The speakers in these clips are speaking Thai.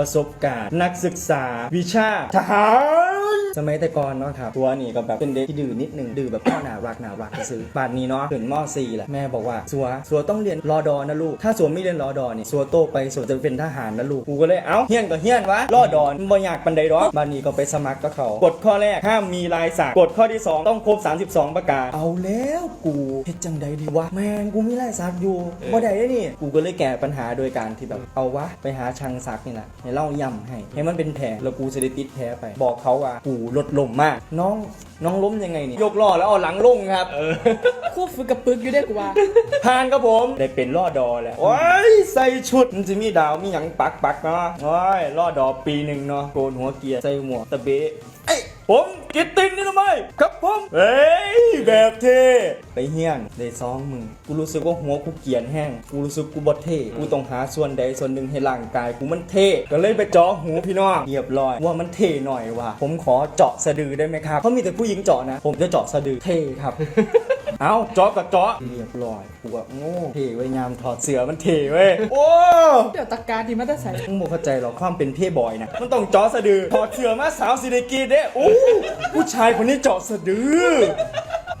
ประสบการณ์ นักศึกษา วิชาทหาร สมัยแต่ก่อนเนาะครับตัวนี่ก็แบบเป็นเด็กที่ดื้อนิดหนึงดื้อแบบพ่อหนารักหนารักซื้อป่านนี้เนาะขึ้นม .4 แหละแม่บอกว่าสัวสัวต้องเรียนรอดอนะลูก ถ้าสัวไม่เรียนรอดอนี่สัวโตไปสัวจะเป็นทหารนะลูกกูก็เลยเอ้าเฮี้ยนก็เฮี้ยนวะรอดอนบ่อยากปันใดหรอกบ้านนี้ก็ไปสมัครกับเขากฎข้อแรกห้ามมีลายสักกฎข้อที่สองต้องครบ 32 ประการเอาแล้วกูเฮ็ดจังใดดีวะแม่งกูมีลายสักอยู่บ่ได้เด้นี่กูก็เลยแก้ปัญหาโดยการที่แบบเอาวะไปหาช่างสักนี่แหละให้เล่าย่ำให้ให้มันเป็นแผลแล้วกูจะได้ติดแผลไป บอกเขาว่ากูลดลมมาก น้องน้องล้มยังไงนี่ยกล้อแล้วเอาหลังลงครับคู่ฝึกกับปึกอยู่ได้กูว่าผ่านครับผมได้เป็นล่อดอแล้วโอ้ยใส่ชุดมันจะมีดาวมีหยังปักปักๆเนาะโอ้ยล่อดอปีหนึ่งเนาะโกนหัวเกียร์ใส่หมวกตะเบะเอ้ย ผมกิตตินนี่ทำไมครับผมเฮ้ยแบบเท่ไปเฮี้ยนได้ซองมึงกูรู้สึกว่าหัวกูเกียนแห้งกูรู้สึกกูบดเท่กูต้องหาส่วนใดส่วนหนึ่งให้ร่างกายกูมันเท่ก็เลยไปเจาะหูพี่น้องเรียบร้อยว่ามันเท่หน่อยว่ะผมขอเจาะสะดือได้ไหมครับเขามีแต่ผู้หญิงเจาะนะ ผมจะเจาะสะดือเท่ครับ เอาเจาะกับเจาะเรียบร้อยกูว่าโง่เท่ไว้ยามถอดเสื้อมันเท่เว้ยโอ้เดี๋ยวตะการดีมาแต่ใส่มึงบ่เข้าใจหรอกความเป็นเพ่บอยนะมันต้องเจาะสะดือถอดเสื้อมาสาวสิได้กรีดเด้โอ้ผู้ชายคนนี้เจาะสะดือ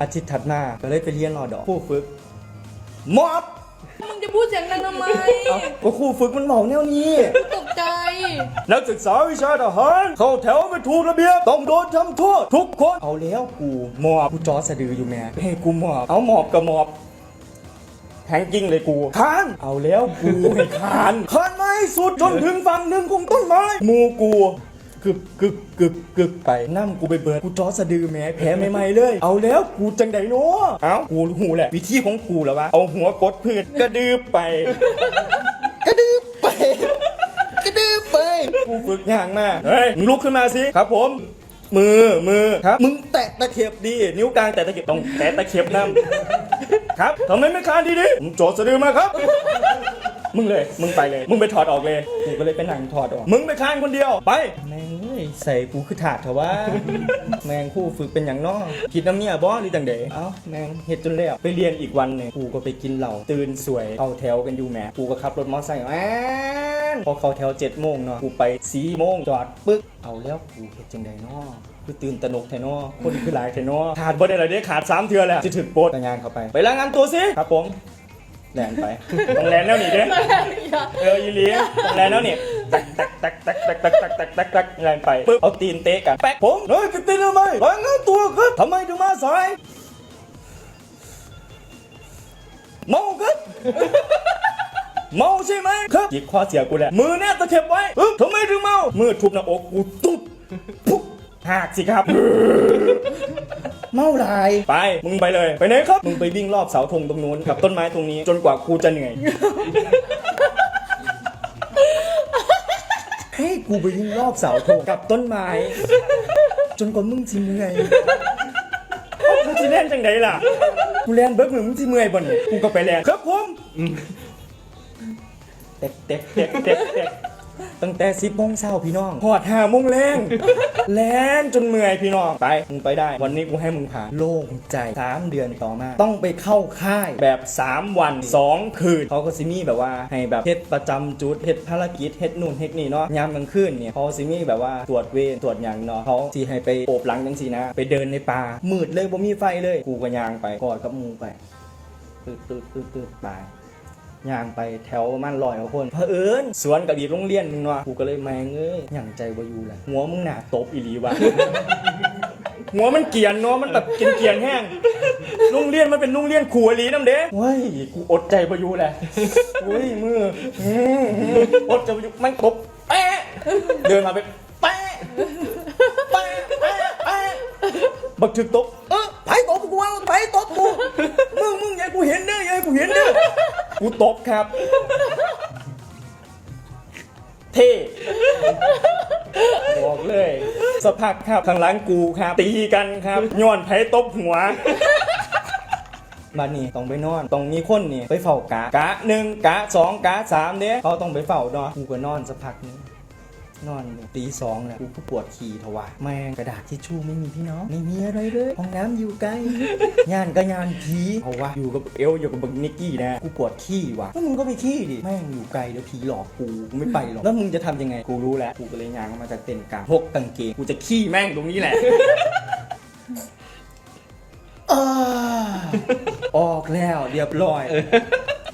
อาทิตย์ถัดมาก็เลยไปเรียนรอดอกผู้ฝึกมอบมึงจะพูดเสียงดังทำไมเอ้าก็ครูฝึกมันเมาแนวนี้ ตกใจ นักศึกษาวิชาทหาร เข้าแถวไม่ถูกระเบียบต้องโดนทำโทษทุกคน เอาแล้วกูหมอบกูจอสะดืออยู่แม่ให้กูหมอบเอาหมอบกับหมอบแทงกิ้งเลยกูคานเอาแล้วกูให้คานคานไม่สุดจนถึงฝั่งหนึ่งของต้นไม้หมูกูกึกกึกกึกกึกไปนั่กูไปเบิดกูจอสะดือแม่แผลใหม่ๆเลย เอาแล้วกูจังไดเนาะเอากูหูแหละ วิธีของกูแล้ววะเอาหัวกดพื้นกระดืบไป กระดืบไป กระดืบไป กูฝึกอย่างมากเฮ้ยมึงลุกขึ้นมาสิครับผม มือมือครับ มึงแตะตะเข็บดี นิ้วกลางแตะตะเข็บต้องแตะตะเข็บนำครับทำไมไม่คานดีดิมึงโจทย์สะดือมาครับ มึงเลย มึงไปเลย มึงไปถอดออกเลยกูก็เลยไปนั่งถอดออก มึงไปคานคนเดียวไป แม่งเอ้ยใส่กูคือถาดเถอะว่า แม่งคู่ฝึกเป็นอย่างน้อคิดน้ำเมียบ่หรือจังเดเอ้าแม่งเฮ็ดจนแล้วไปเรียนอีกวันหนึ่งกูก็ไปกินเหล้าตื่นสวยเอาแถวกันอยู่แหมกูก็ขับรถมอเตอร์ไซค์แม่ นพอเข้าแถวเจ็ดโมงเนาะกูไปสี่โมงจอดปึ๊กเอาแล้วกูเฮ็ดจังไดน้อคือตื่นตระหนกแทนอคนคือหลายแทนอขาดบ่ได้เลยเด้ขาดสามเทือแล้วจะถึงโปรดงานเข้าไป ไปรายงานตัวสิครับผมแลนไปต้องแลนแล้วนี่เด้เอออีหลีต้องแลนแล้วนี่ตักตักตักตักตักตักตักตักตักตักแลนไปปึ๊บเอาตีนเตะกันแป๊กผมเฮ้ยจะตีนทำไมรายงานตัวครับทำไมถึงมาสายเมาครับ เมาใช่ไหมครับหยิกคอเสียกูแหละมือแนบตะเข็บไว้เอ้ยทำไมถึงเมามือทุบหน้าอกกูตุ๊บปุ๊บหักสิครับ เมาลาย ไป มึงไปเลย ไปไหนครับ มึงไปวิ่งรอบเสาธงตรงนู้นกับต้นไม้ตรงนี้ จนกว่ากูจะเหนื่อย ให้กูไปวิ่งรอบเสาธงกับต้นไม้ จนกว่ามึงสิเมื่อยเอากูสิเล่นจังไดล่ะ กูเล่นเบิกมือมึงสิเมื่อยบ่นกูก็ไปแล่นครับผม เต็กเต็กเต็กเต็กเต็กตั้งแต่สิบโมงเช้าพี่น้องหอดห้าโมงแรงแลนจนเมื่อยพี่น้องไปมึงไปได้ วันนี้กูให้มึงผ่านโล่งใจสามเดือนต่อมา ต้องไปเข้าค่ายแบบ 3 วัน 2 คืนเขาก็ซิมี่แบบว่าให้แบบเฮ็ดประจำจุดเฮ็ดภารกิจเฮ็ดนู่นเฮ็ดนี่เนาะยามกลางคืนเนี่ยเขาซิมี่แบบว่าตรวจเวรตรวจอย่างเนาะเขาสิให้ไปโอบหลังจังสีนะ ไปเดินในป่ามืดเลยบ่มีไฟเลย กูก็ยางไปกอดกับมูไปตืดตืดตืดตืดไปย่ ย่างไปแถวมันลอยกว่าคนเผอิญสวนกับอีกโรงเรียนหนึงเนาะกูก็เลยแมงเอ้ยหยั่งใจบ่อยู่แหละหัวมึงหนาตบอีหลีวะ หัวมันเกรียนเนาะมันแบบเกรียนเกียนๆแห้งโรงเรียนมันเป็นโรงเรียนขัวหลีน้ำเด้เว้ยกูอดใจบ่อยู่แหละเว้ยมืออืมอืมอดใจบ่อยู่มันตบแปะเดินมาไปแปะแปะแปะแปะบักถึกตบเออไผตบกูว่าไผตบกูมึงมึงอย่าให้กูเห็นเด้ออย่าให้กูเห็นเด้อ กูตบครับ เท่บอกเลยสักพครับข้างหลังกูครับ ตีกันครับย้อนไผตบหัวบ้านนี้ต้องไปนอนต้องมีคนนี่ไปเฝ้ากะกะหนึ่งกะสองกะสามเด้เขาต้องไปเฝ้านอนกูก็นอนสักพักหนึง นอนอยู่ตีสองแล้วกูก็ปวดขี่ทว่าแม่งกระดาษทิชชู่ไม่มีพี่น้องไม่มีอะไรเลยห้องน้ำอยู่ไกลงานก็งานผีเอาวะอยู่กับเอลอยู่กับบักนิกกี้นะกูปวดขี้ว่ะแล้วมึงก็ไปขี้ดิแม่งอยู่ไกลเดี๋ยวผีหลอกกูกูไม่ไปหรอกแล้วมึงจะทำยังไงกูรู้แล้วกูก็เลยงานมาจากเต็นท์กลางพกกางเกงกูจะขี้แม่งตรงนี้แหละออกแล้วเรียบร้อย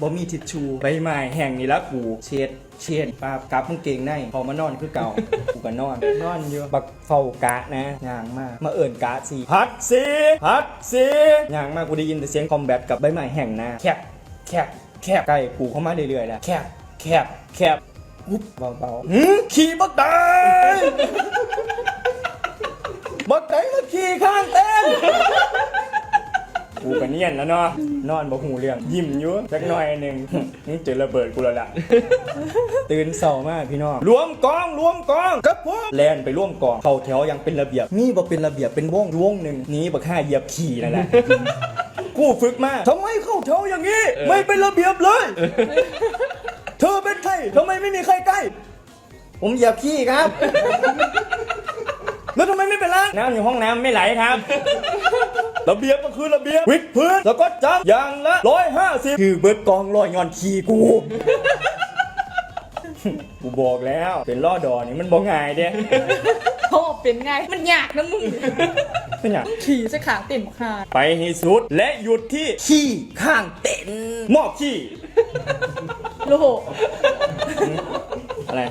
บ่มีทิชชู่ใบไม้แห้งนี่ละกูเช็ดเช็ดปาบกลับมึงเกงในพอมานอนคือเก่า กูก็นอน นอนอยู่บักเฝ้ากะนะย่างมากมาเอิ่นกะสิพัดสิพัดสิย่างมากกูได้ยินแต่เสียงคอมแบทกับใบไม้แห้งนะแคบแคบแคบใกล้กูเข้ามาเรื่อยๆแล้วแคบแคบแคบอุ๊บเบาๆหืมขี่บักได้บักไดมาขี่ข้างเต้น กูก็เนียนแล้วเนาะนอนบ่หูเรื่องยิ้มอยู่สักหน่อยหนึ่งนี่เจอระเบิดกูแล้วล่ะตื่นเศร้ามากพี่น้องรวมกองรวมกองครับผมแลนไปร่วมกองเข้าแถวยังเป็นระเบียบนี่บ่เป็นระเบียบเป็นวงวงหนึ่งนี้บักห้าเหยียบขี่นั่นแหละกูฝึกมาทำไมเข้าแถวอย่างนี้ ไม่เป็นระเบียบเลย เธอเป็นใครทำไมไม่มีใครใกล้ ผมเหยียบขี้ครับ แล้วทำไมไม่เป็นไรน้ำอยู่ห้องน้ำไม่ไหลครับระเบียบก็คือระเบียบวิดพื้นแล้วก็จับอย่างละร้อยห้าสิบคือเบิร์ดกองลอยงอนขี่กูกูบอกแล้วเป็นล่อดอนี่มันบอกง่ายเด้โอ้เป็นไง มันยากนะมึงเป็นอย่างขี่จะขาเต็มคาดไปให้สุดและหยุดที่ขี้ข้างเต็นท์มอบขี้โลโหอะไร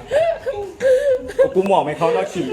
กูหมอบให้เขาแล้วขี่